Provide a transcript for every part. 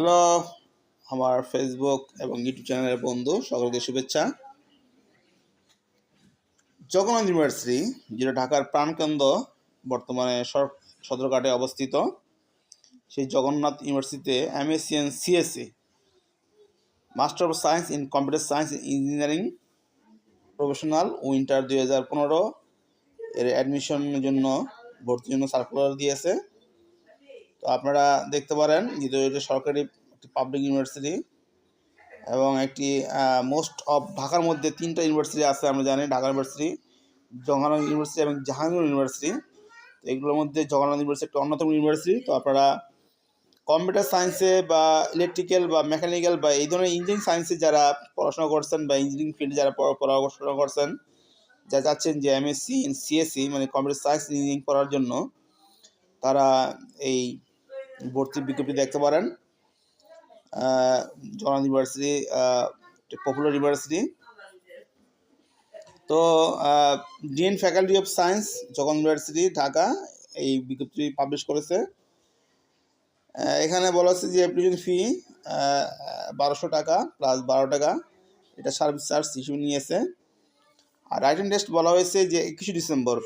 Hello, আমার Facebook এবং YouTube চ্যানেলের বন্ধু, সকলকে শুভেচ্ছা। জগন্নাথ ইউনিভার্সিটি যেটা ঢাকার প্রাণকেন্দ্র, বর্তমানে সদরঘাটে অবস্থিত, সেই জগন্নাথ ইউনিভার্সিটিতে MSc and CSC master of science in computer science engineering professional winter দুই হাজার পনেরো, এর অ্যাডমিশনের জন্য, ভর্তির জন্য সার্কুলার দিয়েছে। তো আপনারা দেখতে পারেন যেহেতু এটা সরকারি একটি পাবলিক ইউনিভার্সিটি এবং একটি মোস্ট অফ ঢাকার মধ্যে তিনটা ইউনিভার্সিটি আছে আমরা জানি, ঢাকা ইউনিভার্সিটি জগন্নাথ ইউনিভার্সিটি এবং জাহাঙ্গীর ইউনিভার্সিটি তো এগুলোর মধ্যে জগন্নাথ ইউনিভার্সিটি একটা অন্যতম ইউনিভার্সিটি তো আপনারা কম্পিউটার সায়েন্সে বা ইলেকট্রিক্যাল বা মেকানিক্যাল বা এই ধরনের ইঞ্জিনিয়ারিং সায়েন্সে যারা পড়াশোনা করছেন বা ইঞ্জিনিয়ারিং ফিল্ডে যারা পড়া- পড়াশোনা করছেন, যা চাচ্ছেন যে এমএসসি সিএসসি মানে কম্পিউটার সায়েন্স ইঞ্জিনিয়ারিং করার জন্য, তারা এই ভর্তি বিজ্ঞপ্তি দেখতে পারেন। জগন্নাথ ইউনিভার্সিটি পপুলার ইউনিভার্সিটি তো dean faculty of science Jagan university Dhaka, এই বিজ্ঞপ্তি পাবলিশ করেছে। এখানে বলা হচ্ছে যে অ্যাপ্লিকেশন ফি বারোশো টাকা প্লাস বারো টাকা। এটা সার্ভিস চার্জ হিসেবে নিয়েছে। আর রাইটিং টেস্ট বলা হয়েছে যে একুশে ডিসেম্বর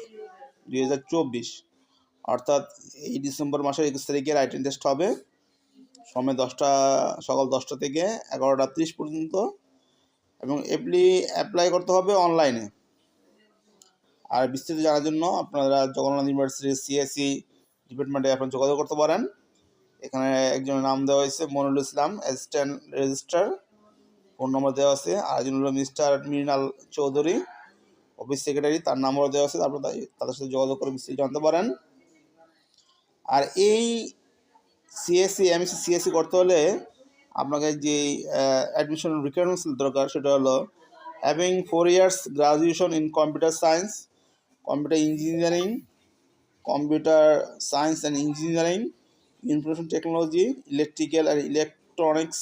দুই হাজার চব্বিশ। অর্থাৎ এই ডিসেম্বর মাসের একুশ তারিখে রাইটিং টেস্ট হবে। সময় দশটা, সকাল দশটা থেকে এগারোটা তিরিশ পর্যন্ত। এবং অ্যাপ্লি অ্যাপ্লাই করতে হবে অনলাইনে আর বিস্তারিত জানার জন্য আপনারা জগন্নাথ ইউনিভার্সিটির সিএসসি ডিপার্টমেন্টে আপনারা যোগাযোগ করতে পারেন। এখানে একজনের নাম দেওয়া হয়েছে Monul Islam assistant registrar phone number দেওয়া আছে আর একজন হলো mister Mrinal Chowdhury. Office secretary তার নাম্বারও দেওয়া আছে, তারপর তাদের সাথে যোগাযোগ করে বিস্তারিত জানতে পারেন। আর এই সিএসসি এমএসসি সিএসসি করতে হলে আপনাকে যে অ্যাডমিশন রিকোয়ারমেন্টস দরকার সেটা হলো having four years graduation in computer science computer engineering computer science and engineering information technology electrical and electronics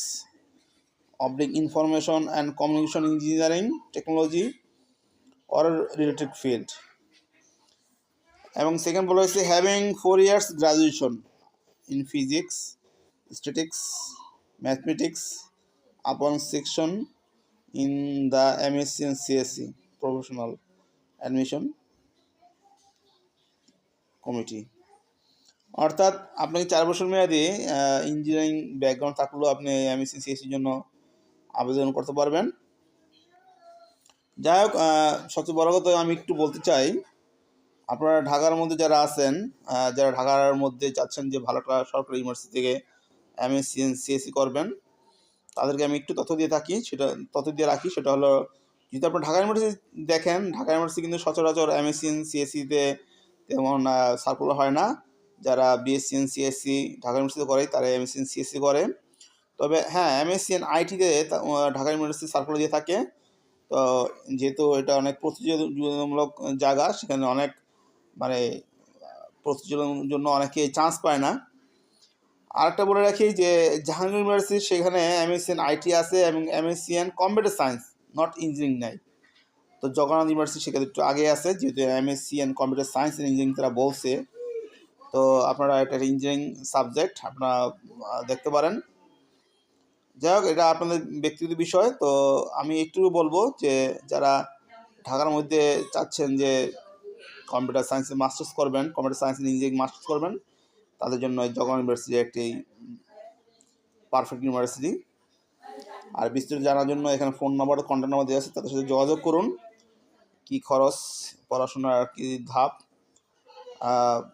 oblique information and communication engineering technology or related field এবং second বলা হয়েছে having four years graduation in physics, statistics, mathematics upon section in the MSc and CSC professional admission committee. অর্থাৎ আপনাকে চার বছর মেয়াদি engineering background থাকলেও আপনি এমএসসি সিএসসির জন্য আবেদন করতে পারবেন। যাই হোক সবচেয়ে বড় কথা আমি একটু বলতে চাই আপনারা ঢাকার মধ্যে যারা আছেন যারা ঢাকার মধ্যে চাচ্ছেন যে ভালো একটা সরকারি ইউনিভার্সিটি থেকে এমএসসি সিএসসি করবেন, তাদেরকে আমি একটু তথ্য দিয়ে থাকি। সেটা, তথ্য দিয়ে রাখি, সেটা হলো, যদি আপনার ঢাকা ইউনিভার্সিটি দেখেন, ঢাকা ইউনিভার্সিটি কিন্তু সচরাচর এমএসসি সিএসসিতে তেমন সার্কুলার হয় না। যারা বিএসসি সিএসসি ঢাকা ইউনিভার্সিটি করে, তারা এমএসসি সিএসসি করে। তবে হ্যাঁ এমএসসি আইটিতে ঢাকা ইউনিভার্সিটি সার্কুলার দিয়ে থাকে। তো যেহেতু এটা অনেক প্রতিযোগিতামূলক জায়গা, সেখানে অনেক মানে প্রতিযোগিতার জন্য অনেকে চান্স পায় না। আরেকটা বলে রাখি যে, জাহাঙ্গীর ইউনিভার্সিটি সেখানে এমএসসি আইটি আছে এবং MSc in computer science not engineering নাই। তো জগন্নাথ ইউনিভার্সিটি সেখানে একটু আগে আছে, যেহেতু MSc in computer science and engineering তারা বলছে। তো আপনারা এটা ইঞ্জিনিয়ারিং সাবজেক্ট আপনারা দেখতে পারেন। যাই হোক, এটা আপনাদের ব্যক্তিগত বিষয়। তো আমি একটু বলব যে, যারা ঢাকার মধ্যে চাচ্ছেন যে কম্পিউটার সায়েন্সে মাস্টার্স করবেন, কম্পিউটার সায়েন্স ইঞ্জিনিয়ারিং মাস্টার্স করবেন। তাদের জন্য জগন্নাথ ইউনিভার্সিটি একটি পারফেক্ট ইউনিভার্সিটি। আর বিস্তারিত জানার জন্য এখানে ফোন নাম্বার কন্ট্যাক্ট নাম্বার দেওয়া আছে, তাদের সাথে যোগাযোগ করুন। কি খরচ, পড়াশোনার কি ধাপ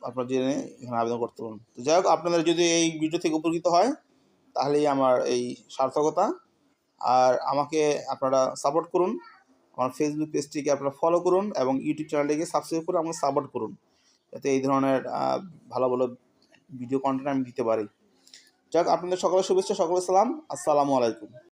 আপনার জেনে এখানে আবেদন করতে পারুন তো যাই হোক, আপনাদের যদি এই ভিডিও থেকে উপকৃত হয়, তাহলেই আমার এই সার্থকতা। আর আমাকে আপনারা সাপোর্ট করুন। আমার ফেসবুক পেজটিকে আপনারা ফলো করুন এবং ইউটিউব চ্যানেলটিকে সাবস্ক্রাইব করে আমাকে সাপোর্ট করুন। যাতে এই ধরনের ভালো ভালো ভিডিও কন্টেন্ট আমি দিতে পারি। যাক, আপনাদের সকলের শুভেচ্ছা, সকলের সালাম। আসসালামু আলাইকুম।